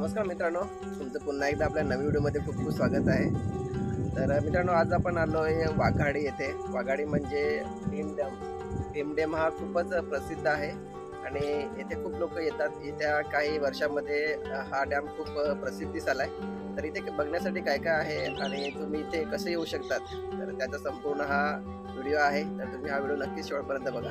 नमस्कार मित्रांनो तुमचं पुन्हा एकदा आपल्या नवीन व्हिडिओमध्ये खूप खूप स्वागत आहे. तर मित्रांनो आज आपण आलो आहे वाघाडी येथे. वाघाडी म्हणजे भीम डॅम भीम डॅम हा खूपच प्रसिद्ध आहे आणि येथे खूप लोक येतात. येत्या काही वर्षामध्ये हा डॅम खूप प्रसिद्धीस आला आहे तर इथे बघण्यासाठी काय काय आहे आणि तुम्ही इथे कसे येऊ शकतात? तर त्याचा संपूर्ण हा व्हिडिओ आहे. तर तुम्ही हा व्हिडिओ नक्कीच शेवटपर्यंत बघा.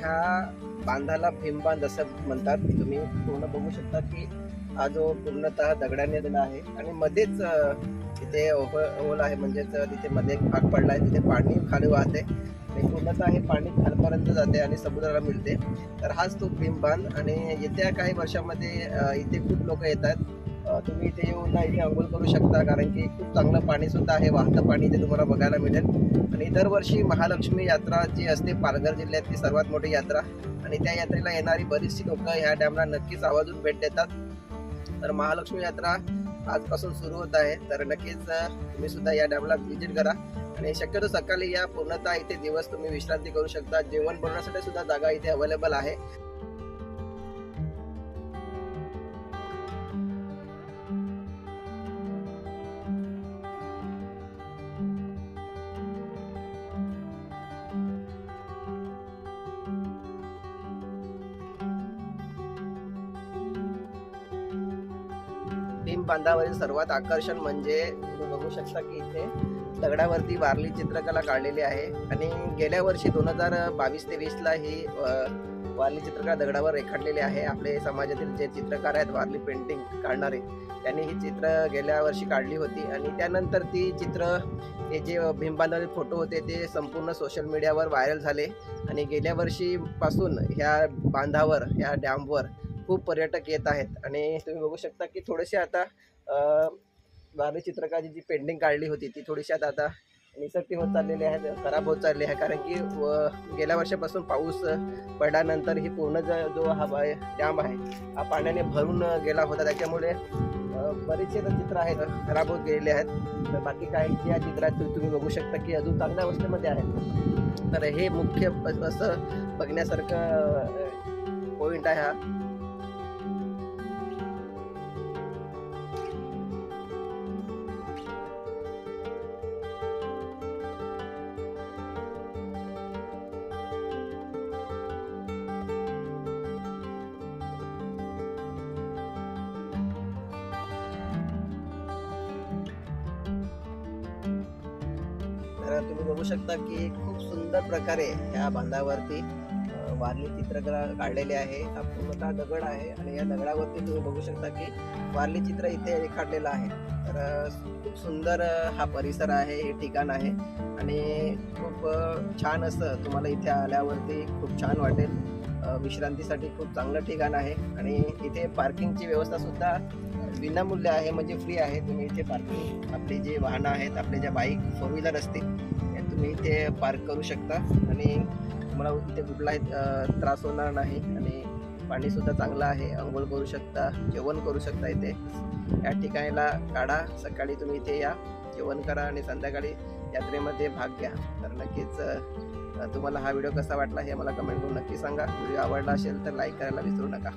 ह्या बांधाला भीमबांध असं म्हणतात तुम्ही पूर्ण बघू शकता की हा जो पूर्णतः दगडाने दिला आहे आणि मध्येच तिथे ओह- होल आहे म्हणजेच तिथे मध्ये एक भाग पडला आहे तिथे पाणी खाली वाहते. आणि पूर्णतः हे पाणी खालपर्यंत जाते आणि समुद्राला मिळते. तर हाच तो भीमबांध आणि येत्या काही वर्षामध्ये इथे खूप लोक येतात. तुम्ही इथे येऊन ना इथे आंघोळ करू शकता कारण की खूप चांगलं पाणी सुद्धा आहे वाहतं पाणी इथे तुम्हाला बघायला मिळेल. आणि दरवर्षी महालक्ष्मी यात्रा जी असते पालघर जिल्ह्यातली सर्वात मोठी यात्रा. आणि त्या यात्रेला येणारी बरीचशी लोक ह्या डॅमला नक्कीच आवाजून भेट देतात. तर महालक्ष्मी यात्रा आजपासून सुरू होत आहे. तर नक्कीच तुम्ही सुद्धा या डॅमला व्हिजिट करा. आणि शक्यतो सकाळी या पूर्णतः इथे दिवस तुम्ही विश्रांती करू शकता. जेवण बनवण्यासाठी सुद्धा जागा इथे अवेलेबल आहे. भीम बांधावरील सर्वात आकर्षण म्हणजे तुम्ही बघू शकता की इथे दगडावरती वारली चित्रकला काढलेली आहे. आणि गेल्या वर्षी दोन हजार बावीस तेवीसला ही वारली चित्रकला दगडावर रेखाटलेली आहे. आपले समाजातील जे चित्रकार आहेत वारली पेंटिंग काढणारे त्यांनी ही चित्र गेल्या वर्षी काढली होती. आणि त्यानंतर ती चित्र हे जे भीमबांधावरील फोटो होते ते संपूर्ण सोशल मीडियावर व्हायरल झाले. आणि गेल्या वर्षीपासून ह्या बांधावर ह्या डॅमवर खूप पर्यटक येत आहेत. आणि तुम्ही बघू शकता की थोडेसे आता वारली चित्रकाराची जी पेंटिंग काढली होती ती थोडीशी आता आता निसर्ती होत चाललेली आहे खराब होत चालली आहे. कारण की व- गेल्या वर्षापासून पाऊस पडल्यानंतर ही पूर्ण ज- जो हा डॅम आहे हा पाण्याने भरून गेला होता. त्याच्यामुळे बरेचसे चित्र आहेत खराब होत गेलेले आहेत. तर बाकी काही या चित्रात तुम्ही बघू शकता की अजून चांगल्या अवस्थेमध्ये आहेत तर हे मुख्य असं बघण्यासारखं पॉईंट आहे हा. तर तुम्ही बघू शकता की खूप सुंदर प्रकारे ह्या बांधावरती वारली चित्रकला काढलेली आहे. हा पूर्णतः दगड आहे आणि या दगडावरती तुम्ही बघू शकता की वारली चित्र इथे रेखाटलेलं आहे. तर खूप सुंदर हा परिसर आहे हे ठिकाण आहे आणि खूप छान असं तुम्हाला इथे आल्यावरती खूप छान वाटेल. विश्रांतीसाठी खूप चांगलं ठिकाण आहे आणि इथे पार्किंगची व्यवस्था सुद्धा विनामूल्य आहे म्हणजे फ्री आहे. तुम्ही इथे पार्किंग आपली जे वाहनं आहेत आपले ज्या बाईक फोर व्हीलर असतील तुम्ही इथे पार्क करू शकता. आणि तुम्हाला इथे कुठलाही त्रास होणार नाही. आणि पाणीसुद्धा चांगलं आहे आंघोळ करू शकता जेवण करू शकता इथे. या ठिकाणीला काढा सकाळी तुम्ही इथे या जेवण करा आणि संध्याकाळी यात्रेमध्ये भाग घ्या. तर नक्कीच तुम्हाला हा व्हिडिओ कसा वाटला हे मला कमेंट करून नक्की सांगा. व्हिडिओ आवडला असेल तर लाईक करायला विसरू नका.